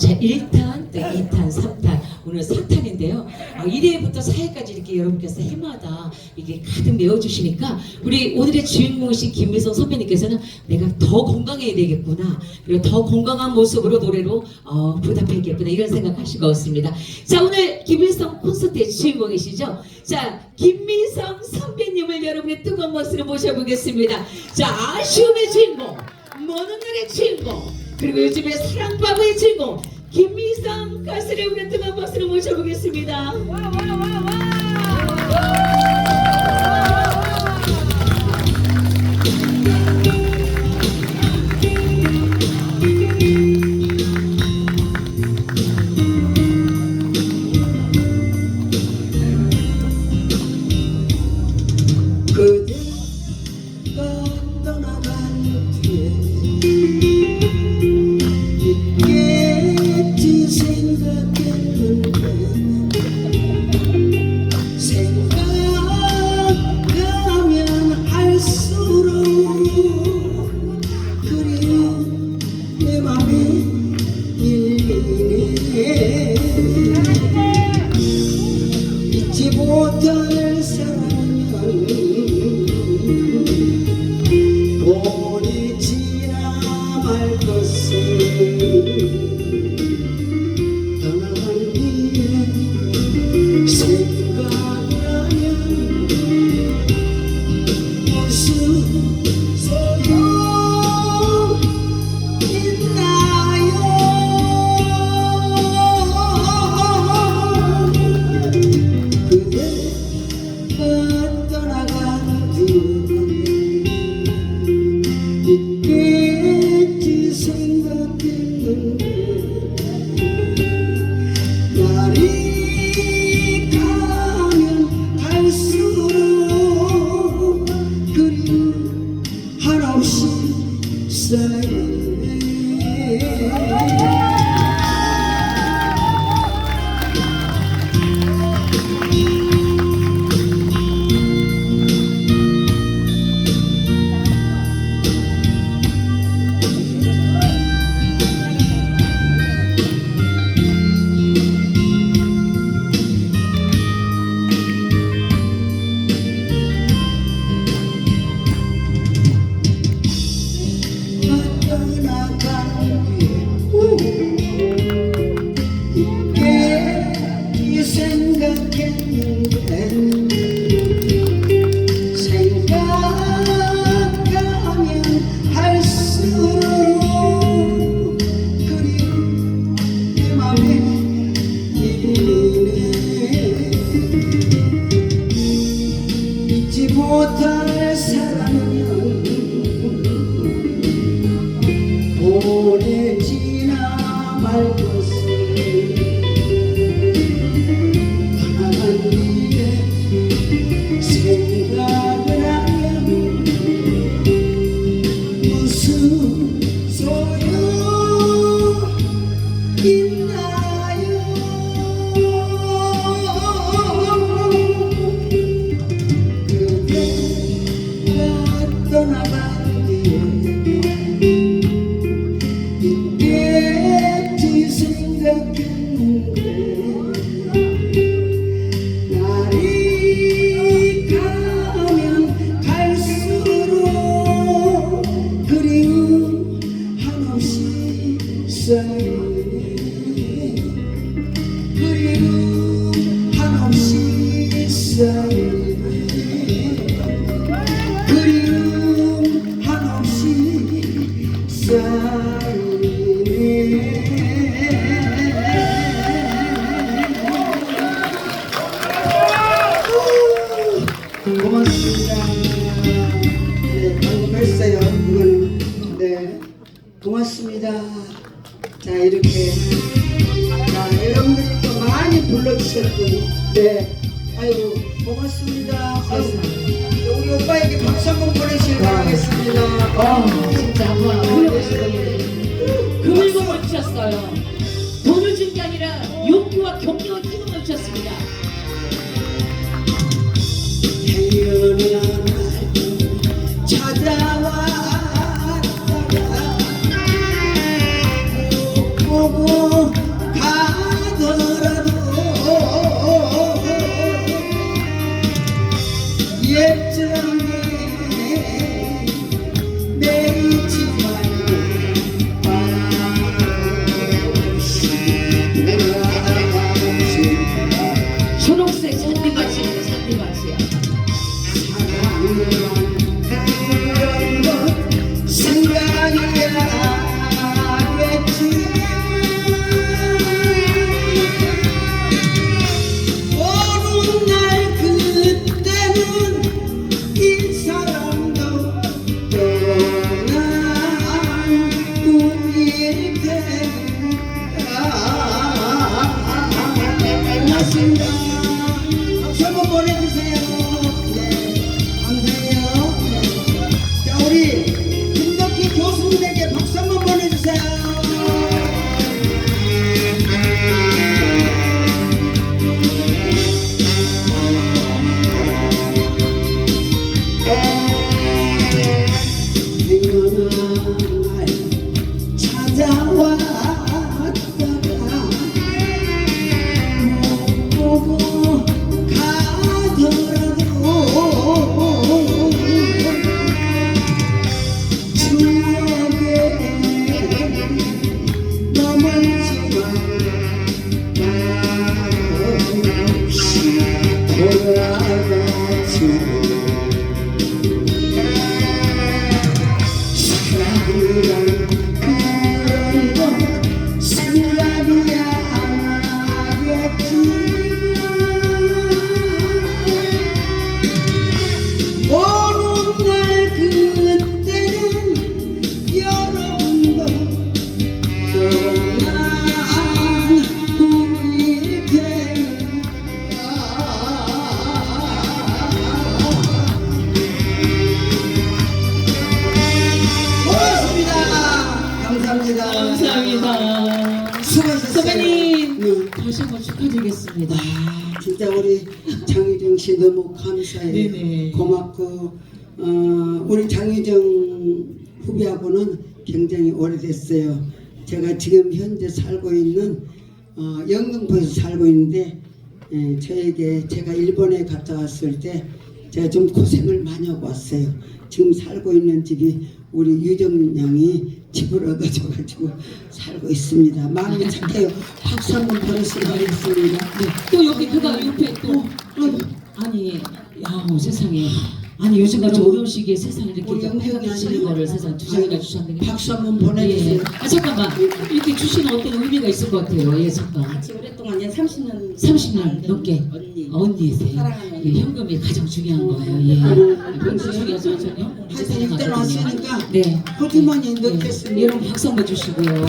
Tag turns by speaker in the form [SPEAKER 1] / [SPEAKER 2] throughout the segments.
[SPEAKER 1] 자, 1탄, 또 2탄, 3탄. 오늘 4탄인데요. 어, 1회부터 4회까지 이렇게 여러분께서 해마다 이게 가득 메워주시니까 우리 오늘의 주인공이신 김미성 선배님께서는 내가 더 건강해야 되겠구나. 그리고 더 건강한 모습으로 노래로 어, 보답해야겠구나. 이런 생각하실 것 같습니다. 자, 오늘 김미성 콘서트의 주인공이시죠? 자, 김미성 선배님을 여러분의 뜨거운 박수로 모셔보겠습니다. 자, 아쉬움의 주인공, 먼 날의 주인공, 그리고 요즘에 사랑바보의 주인공, 김미성 가수를 우리 뜨거운 박수로 모셔보겠습니다.
[SPEAKER 2] 그대가 있 고 고맙습니다. 우리 오빠에게 박수 한번 보내시길 바라겠습니다.
[SPEAKER 1] 어, 진짜 한번 흘려보시거든요. 금일봉을 주셨어요. 돈을 준 게 아니라 용기와.
[SPEAKER 2] 태연한 날 찾아왔다가 못 보고 가더라 보내주세요. 네, 감사해요. 네. 자, 우리 김덕기 교수님에게 사랑
[SPEAKER 1] 다시 한번 축하드리겠습니다
[SPEAKER 2] 아, 진짜 우리 장유정 씨 너무 감사해요.
[SPEAKER 1] 네네.
[SPEAKER 2] 고맙고 어, 우리 장유정 후배하고는 굉장히 오래됐어요. 제가 지금 현재 살고 있는 어, 영등포에서 살고 있는데 예, 저에게 제가 일본에 갔다 왔을 때 제가 좀 고생을 많이 하고 왔어요. 지금 살고 있는 집이 우리 유정 양이 집을 얻어줘가지고 살고 있습니다. 마음이 착해요. 박수 한번 보냈으면 하겠습니다.
[SPEAKER 1] 네, 또 여기 그가 옆에 또 아니 야 세상에 아니 요즘 같이 어려운 시기에 세상에 이렇게 해가 주시는
[SPEAKER 2] 아니에요?
[SPEAKER 1] 거를 세상 두 장이나
[SPEAKER 2] 아이고,
[SPEAKER 1] 주셨는데
[SPEAKER 2] 박수 한번 보내주세요.
[SPEAKER 1] 예. 아 잠깐만 이렇게 주시는 어떤 의미가 있을 것 같아요 예 잠깐
[SPEAKER 3] 같이 오랫동안 이제 30년
[SPEAKER 1] 30년 넘게
[SPEAKER 3] 언니
[SPEAKER 1] 언니세요 예, 현금이 가장 중요한 거예요. 예. 현금 중요하죠.
[SPEAKER 2] 하여튼 일단 왔으니까
[SPEAKER 1] 네.
[SPEAKER 2] 호주머니
[SPEAKER 1] 네.
[SPEAKER 2] 넣겠습니다.
[SPEAKER 1] 여러분 박수 한번 주시고요.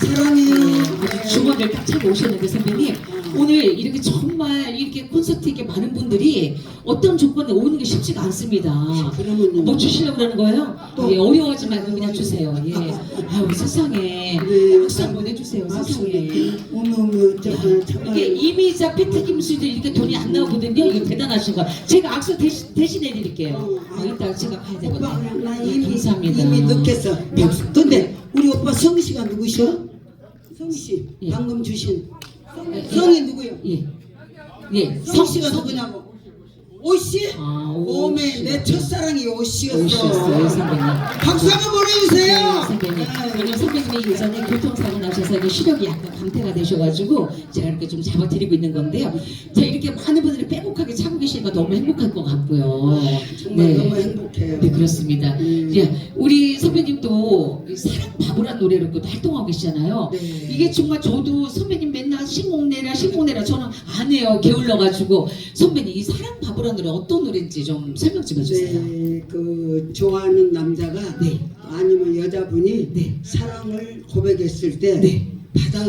[SPEAKER 2] 사랑해요.
[SPEAKER 1] 아주 주머니를 딱 차고 오셨는데 선배님. 오늘 이렇게 정말 이렇게 콘서트 이렇게 많은 분들이 어떤 조건에 오는 게 쉽지가 않습니다.
[SPEAKER 2] 그러면요.
[SPEAKER 1] 뭐 주시려고 그러는 거예요?
[SPEAKER 2] 또.
[SPEAKER 1] 예, 어려워하지 말고 그냥 주세요. 예. 아유 세상에
[SPEAKER 2] 네.
[SPEAKER 1] 박수 한번 해주세요. 세상에.
[SPEAKER 2] 어머 어머 정말
[SPEAKER 1] 이게 이미자 패트김수도 이렇게 돈이 안 나오거든요. 이거 대단하신 거. 제가 악수 대신, 대신해 드릴게요. 어, 이따 제가 가야
[SPEAKER 2] 오빠
[SPEAKER 1] 되거든요.
[SPEAKER 2] 나
[SPEAKER 1] 예,
[SPEAKER 2] 이미
[SPEAKER 1] 감사합니다.
[SPEAKER 2] 이미 늦겠어. 박수. 근데 우리 오빠 성희 씨가 누구셔? 성희 씨
[SPEAKER 1] 예.
[SPEAKER 2] 방금 주신
[SPEAKER 1] 예,
[SPEAKER 2] 성희 누구요?
[SPEAKER 1] 예. 예.
[SPEAKER 2] 성희 씨가 누구냐고? 오씨?
[SPEAKER 1] 아, 오
[SPEAKER 2] 오메
[SPEAKER 1] 씨.
[SPEAKER 2] 내 첫사랑이 오씨였어.
[SPEAKER 1] 오셨어요, 선배님.
[SPEAKER 2] 박수 한번 보내주세요.
[SPEAKER 1] 네, 선배님. 왜냐면 선배님이 예전에 교통사고 나셔서 이게 시력이 약간 감퇴가 되셔가지고 제가 이렇게 좀 잡아드리고 있는 건데요. 자, 이렇게 많은 분들이 빼곡하게 차 고 계시니까 너무 행복할 것 같고요.
[SPEAKER 2] 정말 너무 행복해요.
[SPEAKER 1] 네, 그렇습니다.
[SPEAKER 2] 음.
[SPEAKER 1] 자, 우리 선배님도 이 사랑 바보란 노래로 또 활동하고 계시잖아요.
[SPEAKER 2] 네.
[SPEAKER 1] 이게 정말 저도 선배님 맨날 신곡내라 신곡내라 저는 안 해요. 게을러가지고 선배님 이 사랑 바보란 노래 어떤 노래인지 좀 설명 좀 해주세요.
[SPEAKER 2] 네, 그 좋아하는 남자가
[SPEAKER 1] 네.
[SPEAKER 2] 아니면 여자분이
[SPEAKER 1] 네.
[SPEAKER 2] 사랑을 고백했을 때
[SPEAKER 1] 네.
[SPEAKER 2] 받아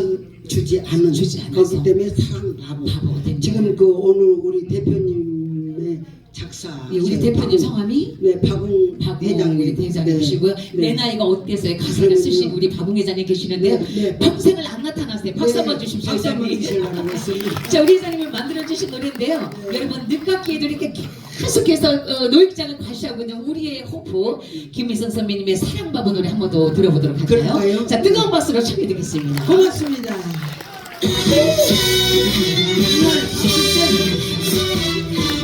[SPEAKER 2] 주지 않은
[SPEAKER 1] 주지 않아서.
[SPEAKER 2] 거기 때문에 사랑 바보.
[SPEAKER 1] 바보가 된다.
[SPEAKER 2] 지금 그 오늘 우리 대표님의 작사.
[SPEAKER 1] 예, 우리 대표님 성함이
[SPEAKER 2] 네, 박웅
[SPEAKER 1] 박웅
[SPEAKER 2] 회장님.
[SPEAKER 1] 우리 대장님이시고요.
[SPEAKER 2] 네.
[SPEAKER 1] 내 나이가 어땠어요? 가사를. 쓰신 우리 박웅 회장님 계시는데요.
[SPEAKER 2] 네, 네.
[SPEAKER 1] 평생을 안 나타나세요. 박수
[SPEAKER 2] 네,
[SPEAKER 1] 한번 주십시오.
[SPEAKER 2] 박수 한번
[SPEAKER 1] 회장님.
[SPEAKER 2] 주시려고 했습니다.
[SPEAKER 1] 자, 우리 회장님을 만들어 주신 노래인데요. 여러분, 늦깎이에도 이렇게 계속해서 어, 노익장을 과시하고 있는 우리의 호프 김미선 선배님의 사랑바보 노래 한 번 더 들어보도록 할까요?
[SPEAKER 2] 그럴까요?
[SPEAKER 1] 자 뜨거운 박수로 청해드리겠습니다.
[SPEAKER 2] 고맙습니다. 정말 진짜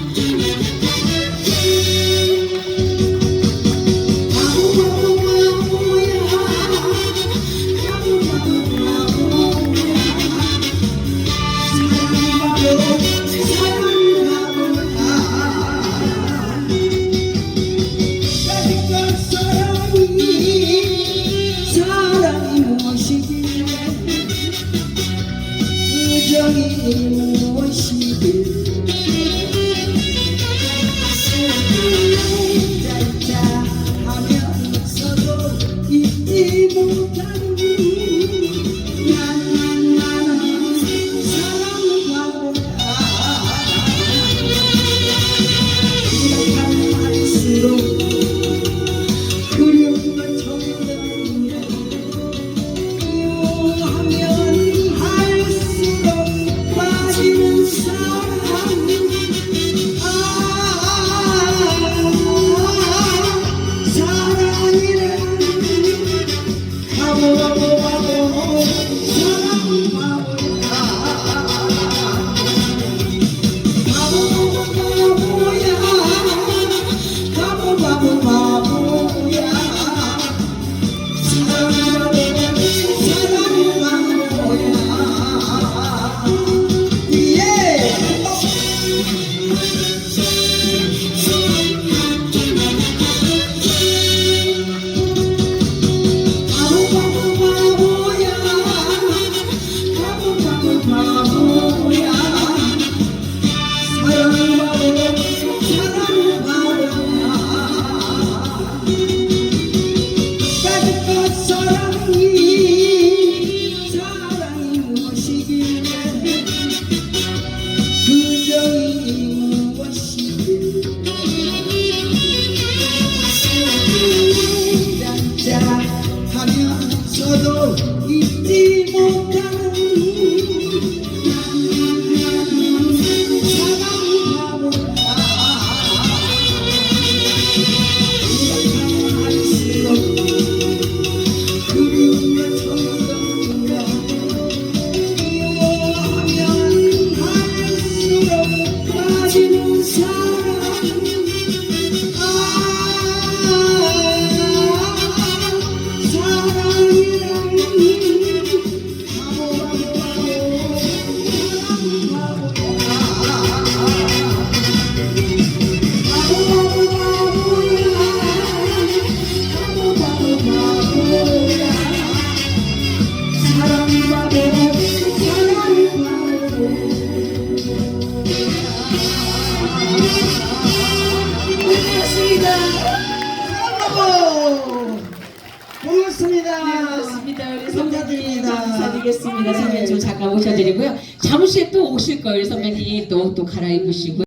[SPEAKER 1] 오실 거예요. 선배님 또 또 갈아입으시고.